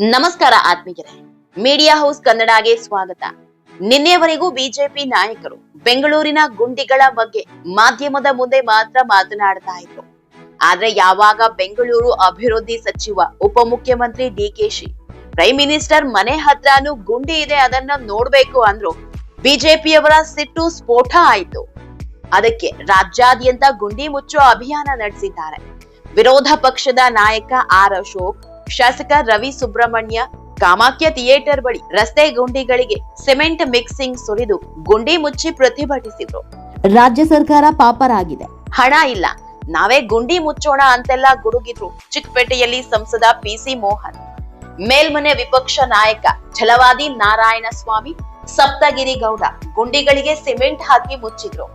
ನಮಸ್ಕಾರ ಆತ್ಮೀಯರೇ. Media house ಕನ್ನಡಗೆ ಸ್ವಾಗತ. ನಿನ್ನೆವರೆಗೂ ಬಿಜೆಪಿ ನಾಯಕರು ಬೆಂಗಳೂರಿನ ಗುಂಡಿಗಳ ಬಗ್ಗೆ ಮಾಧ್ಯಮದ ಮುಂದೆ ಮಾತ್ರ ಮಾತನಾಡ್ತಾ ಇದ್ರು. ಆದ್ರೆ ಯಾವಾಗ ಬೆಂಗಳೂರು ಅಭಿವೃದ್ಧಿ ಸಚಿವ, ಉಪಮುಖ್ಯಮಂತ್ರಿ ಡಿಕೆಶಿ ಪ್ರೈಮ್ ಮಿನಿಸ್ಟರ್ ಮನೆ ಹತ್ರನೂ ಗುಂಡಿ ಇದೆ ಅದನ್ನ ನೋಡ್ಬೇಕು ಅಂದ್ರು ಬಿಜೆಪಿಯವರ ಸಿಟ್ಟು ಸ್ಫೋಟ ಆಯ್ತು. ಅದಕ್ಕೆ ರಾಜ್ಯಾದ್ಯಂತ ಗುಂಡಿ ಮುಚ್ಚುವ ಅಭಿಯಾನ ನಡೆಸಿದ್ದಾರೆ. ವಿರೋಧ ಪಕ್ಷದ ನಾಯಕ ಆರ್ ಅಶೋಕ್ ಶಾಸಕ ರವಿ ಸುಬ್ರಹ್ಮಣ್ಯ ಕಾಮಾಖ್ಯ ಥಿಯೇಟರ್ ಬಳಿ ರಸ್ತೆ ಗುಂಡಿಗಳಿಗೆ ಸಿಮೆಂಟ್ ಮಿಕ್ಸಿಂಗ್ ಸುರಿದು ಗುಂಡಿ ಮುಚ್ಚಿ ಪ್ರತಿಭಟಿಸಿದ್ರು. ರಾಜ್ಯ ಸರ್ಕಾರ ಪಾಪರಾಗಿದೆ. ಹಣ ಇಲ್ಲ. ನಾವೇ ಗುಂಡಿ ಮುಚ್ಚೋಣ ಅಂತೆಲ್ಲ ಗುಡುಗಿದ್ರು ಚಿಕ್ಕಪೇಟೆಯಲ್ಲಿ ಸಂಸದ ಪಿಸಿ ಮೋಹನ್. ಮೇಲ್ಮನೆ ವಿಪಕ್ಷ ನಾಯಕ ಛಲವಾದಿ ನಾರಾಯಣ ಸ್ವಾಮಿ ಸಪ್ತಗಿರಿ ಗೌಡ ಗುಂಡಿಗಳಿಗೆ ಸಿಮೆಂಟ್ ಹಾಕಿ ಮುಚ್ಚಿದ್ರು.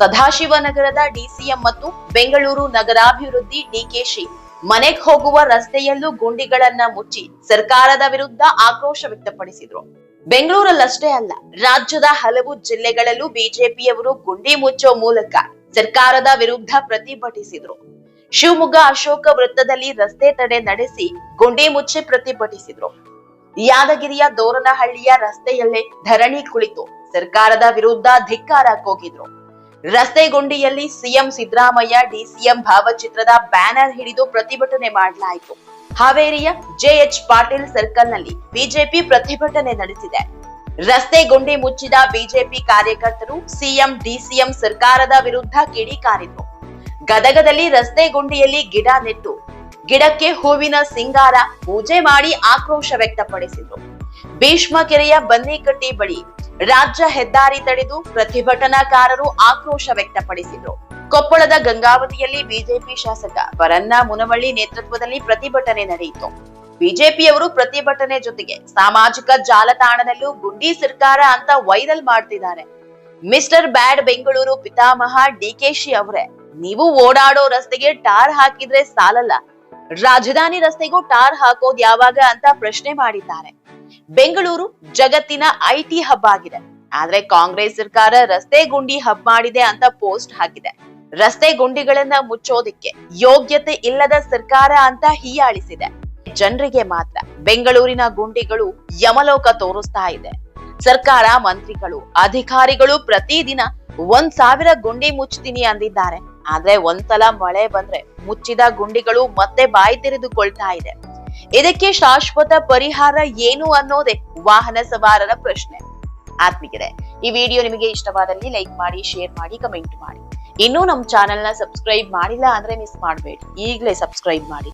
ಸದಾಶಿವನಗರದ ಡಿಸಿಎಂ ಮತ್ತು ಬೆಂಗಳೂರು ನಗರಾಭಿವೃದ್ಧಿ ಡಿಕೆಶಿ ಮನೆಗ್ ಹೋಗುವ ರಸ್ತೆಯಲ್ಲೂ ಗುಂಡಿಗಳನ್ನ ಮುಚ್ಚಿ ಸರ್ಕಾರದ ವಿರುದ್ಧ ಆಕ್ರೋಶ ವ್ಯಕ್ತಪಡಿಸಿದ್ರು. ಬೆಂಗಳೂರಲ್ಲಷ್ಟೇ ಅಲ್ಲ, ರಾಜ್ಯದ ಹಲವು ಜಿಲ್ಲೆಗಳಲ್ಲೂ ಬಿಜೆಪಿಯವರು ಗುಂಡಿ ಮುಚ್ಚೋ ಮೂಲಕ ಸರ್ಕಾರದ ವಿರುದ್ಧ ಪ್ರತಿಭಟಿಸಿದ್ರು. ಶಿವಮೊಗ್ಗ ಅಶೋಕ ವೃತ್ತದಲ್ಲಿ ರಸ್ತೆ ತಡೆ ನಡೆಸಿ ಗುಂಡಿ ಮುಚ್ಚಿ ಪ್ರತಿಭಟಿಸಿದ್ರು. ಯಾದಗಿರಿಯ ದೋರನಹಳ್ಳಿಯ ರಸ್ತೆಯಲ್ಲೇ ಧರಣಿ ಕುಳಿತು ಸರ್ಕಾರದ ವಿರುದ್ಧ ಧಿಕ್ಕಾರ ಕೂಗಿದ್ರು. ರಸ್ತೆ ಗುಂಡಿಯಲ್ಲಿ ಸಿಎಂ ಸಿದ್ದರಾಮಯ್ಯ, ಡಿಸಿಎಂ ಭಾವಚಿತ್ರದ ಬ್ಯಾನರ್ ಹಿಡಿದು ಪ್ರತಿಭಟನೆ ಮಾಡಲಾಯಿತು. ಹಾವೇರಿಯ ಜೆಎಚ್ ಪಾಟೀಲ್ ಸರ್ಕಲ್ನಲ್ಲಿ ಬಿಜೆಪಿ ಪ್ರತಿಭಟನೆ ನಡೆಸಿದೆ. ರಸ್ತೆ ಗುಂಡಿ ಮುಚ್ಚಿದ ಬಿಜೆಪಿ ಕಾರ್ಯಕರ್ತರು ಸಿಎಂ, ಡಿಸಿಎಂ ಸರ್ಕಾರದ ವಿರುದ್ಧ ಕಿಡಿಕಾರಿದ್ರು ಗದಗದಲ್ಲಿ ರಸ್ತೆ ಗುಂಡಿಯಲ್ಲಿ ಗಿಡ ನೆಟ್ಟು, ಗಿಡಕ್ಕೆ ಹೂವಿನ ಸಿಂಗಾರ ಪೂಜೆ ಮಾಡಿ ಆಕ್ರೋಶ ವ್ಯಕ್ತಪಡಿಸಿದ್ರು. ಭೀಷ್ಮ ಕೆರೆಯ ಬನ್ನಿಕಟ್ಟಿ ಬಳಿ ರಾಜ್ಯ ಹೆದ್ದಾರಿ ತಡೆದು ಪ್ರತಿಭಟನಾಕಾರರು ಆಕ್ರೋಶ ವ್ಯಕ್ತಪಡಿಸಿದರು. ಕೊಪ್ಪಳದ ಗಂಗಾವತಿಯಲ್ಲಿ ಬಿಜೆಪಿ ಶಾಸಕ ವರನ್ನ ಮುನವಳ್ಳಿ ನೇತೃತ್ವದಲ್ಲಿ ಪ್ರತಿಭಟನೆ ನಡೆಯಿತು. ಬಿಜೆಪಿಯವರು ಪ್ರತಿಭಟನೆ ಜೊತೆಗೆ ಸಾಮಾಜಿಕ ಜಾಲತಾಣದಲ್ಲೂ ಗುಂಡಿ ಸರ್ಕಾರ ಅಂತ ವೈರಲ್ ಮಾಡ್ತಿದ್ದಾರೆ. ಮಿಸ್ಟರ್ ಬ್ಯಾಡ್ ಬೆಂಗಳೂರು ಪಿತಾಮಹ ಡಿಕೆಶಿ ಅವರೇ, ನೀವು ಓಡಾಡೋ ರಸ್ತೆಗೆ ಟಾರ್ ಹಾಕಿದ್ರೆ ಸಾಲಲ್ಲ. ರಾಜಧಾನಿ ರಸ್ತೆಗೂ ಟಾರ್ ಹಾಕೋದ್ ಯಾವಾಗ ಅಂತ ಪ್ರಶ್ನೆ ಮಾಡಿದ್ದಾರೆ. ಬೆಂಗಳೂರು ಜಗತ್ತಿನ ಐಟಿ ಹಬ್ ಆಗಿದೆ. ಆದ್ರೆ ಕಾಂಗ್ರೆಸ್ ಸರ್ಕಾರ ರಸ್ತೆ ಗುಂಡಿ ಹಬ್ ಮಾಡಿದೆ ಅಂತ ಪೋಸ್ಟ್ ಹಾಕಿದೆ. ರಸ್ತೆ ಗುಂಡಿಗಳನ್ನ ಮುಚ್ಚೋದಿಕ್ಕೆ ಯೋಗ್ಯತೆ ಇಲ್ಲದ ಸರ್ಕಾರ ಅಂತ ಹೀಯಾಳಿಸಿದೆ. ಜನರಿಗೆ ಮಾತ್ರ ಬೆಂಗಳೂರಿನ ಗುಂಡಿಗಳು ಯಮಲೋಕ ತೋರಿಸ್ತಾ ಇದೆ. ಸರ್ಕಾರ ಮಂತ್ರಿಗಳು, ಅಧಿಕಾರಿಗಳು ಪ್ರತಿದಿನ ಒಂದ್ ಸಾವಿರ ಗುಂಡಿ ಮುಚ್ತೀನಿ ಅಂದಿದ್ದಾರೆ. ಆದ್ರೆ ಒಂದ್ಸಲ ಮಳೆ ಬಂದ್ರೆ ಮುಚ್ಚಿದ ಗುಂಡಿಗಳು ಮತ್ತೆ ಬಾಯಿ ತೆರೆದುಕೊಳ್ತಾ ಇದೆ. ಇದಕ್ಕೆ ಶಾಶ್ವತ ಪರಿಹಾರ ಏನು ಅನ್ನೋದೇ ವಾಹನ ಸವಾರರ ಪ್ರಶ್ನೆ. ಆತ್ಮಿಕರೆ ಈ ವಿಡಿಯೋ ನಿಮಗೆ ಇಷ್ಟವಾದಲ್ಲಿ ಲೈಕ್ ಮಾಡಿ, ಶೇರ್ ಮಾಡಿ, ಕಮೆಂಟ್ ಮಾಡಿ. ಇನ್ನೂ ನಮ್ಮ ಚಾನೆಲ್ನ ಸಬ್ಸ್ಕ್ರೈಬ್ ಮಾಡಿಲ್ಲ ಅಂದ್ರೆ ಮಿಸ್ ಮಾಡಬೇಡಿ. ಈಗಲೇ ಸಬ್ಸ್ಕ್ರೈಬ್ ಮಾಡಿ.